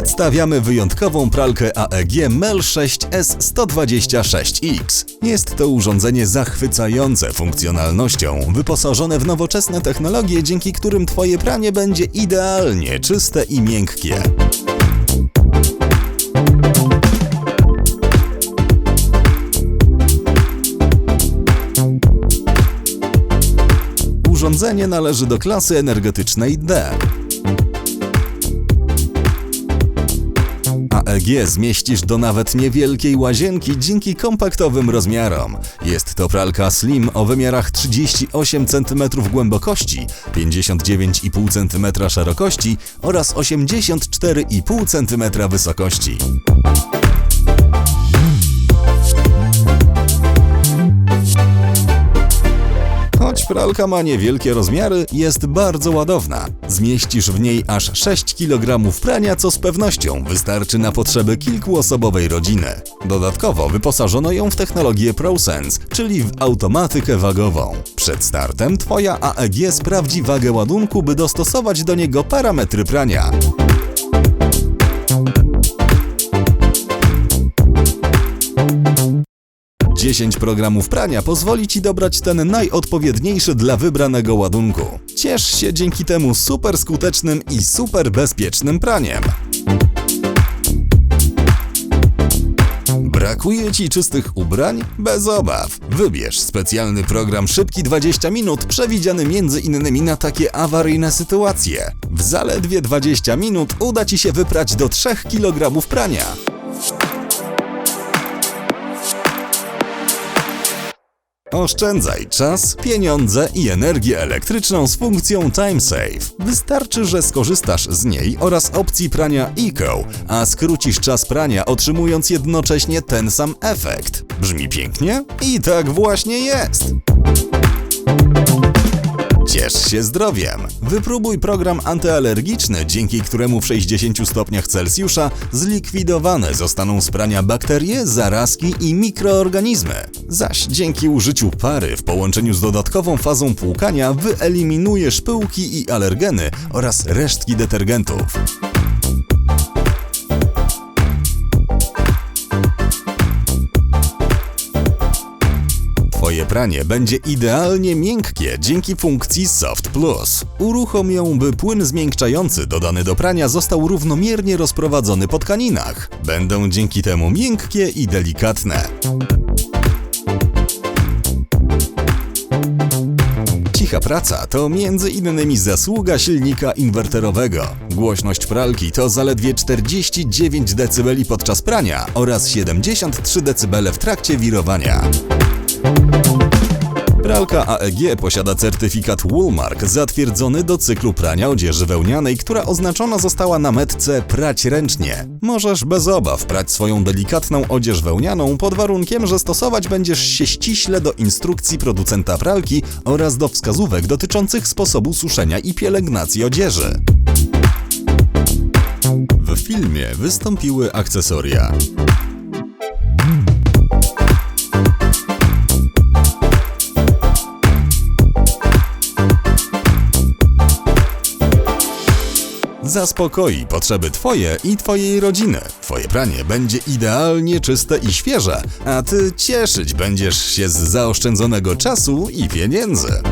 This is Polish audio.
Przedstawiamy wyjątkową pralkę AEG MEL 6S 126X. Jest to urządzenie zachwycające funkcjonalnością, wyposażone w nowoczesne technologie, dzięki którym Twoje pranie będzie idealnie czyste i miękkie. Urządzenie należy do klasy energetycznej D. AEG zmieścisz do nawet niewielkiej łazienki dzięki kompaktowym rozmiarom. Jest to pralka Slim o wymiarach 38 cm głębokości, 59,5 cm szerokości oraz 84,5 cm wysokości. Pralka ma niewielkie rozmiary, jest bardzo ładowna. Zmieścisz w niej aż 6 kg prania, co z pewnością wystarczy na potrzeby kilkuosobowej rodziny. Dodatkowo wyposażono ją w technologię ProSense, czyli w automatykę wagową. Przed startem Twoja AEG sprawdzi wagę ładunku, by dostosować do niego parametry prania. 10 programów prania pozwoli Ci dobrać ten najodpowiedniejszy dla wybranego ładunku. Ciesz się dzięki temu super skutecznym i super bezpiecznym praniem. Brakuje Ci czystych ubrań? Bez obaw. Wybierz specjalny program Szybki 20 minut, przewidziany między innymi na takie awaryjne sytuacje. W zaledwie 20 minut uda Ci się wyprać do 3 kg prania. Oszczędzaj czas, pieniądze i energię elektryczną z funkcją TimeSave. Wystarczy, że skorzystasz z niej oraz opcji prania Eco, a skrócisz czas prania otrzymując jednocześnie ten sam efekt. Brzmi pięknie? I tak właśnie jest! Ciesz się zdrowiem! Wypróbuj program antyalergiczny, dzięki któremu w 60 stopniach Celsjusza zlikwidowane zostaną z prania bakterie, zarazki i mikroorganizmy. Zaś dzięki użyciu pary w połączeniu z dodatkową fazą płukania wyeliminujesz pyłki i alergeny oraz resztki detergentów. Pranie będzie idealnie miękkie dzięki funkcji Soft Plus. Uruchom ją, by płyn zmiękczający dodany do prania został równomiernie rozprowadzony po tkaninach. Będą dzięki temu miękkie i delikatne. Cicha praca to między innymi zasługa silnika inwerterowego. Głośność pralki to zaledwie 49 dB podczas prania oraz 73 dB w trakcie wirowania. Pralka AEG posiada certyfikat Woolmark zatwierdzony do cyklu prania odzieży wełnianej, która oznaczona została na metce prać ręcznie. Możesz bez obaw prać swoją delikatną odzież wełnianą pod warunkiem, że stosować będziesz się ściśle do instrukcji producenta pralki oraz do wskazówek dotyczących sposobu suszenia i pielęgnacji odzieży. W filmie wystąpiły akcesoria. Zaspokoi potrzeby Twoje i Twojej rodziny. Twoje pranie będzie idealnie czyste i świeże, a Ty cieszyć będziesz się z zaoszczędzonego czasu i pieniędzy.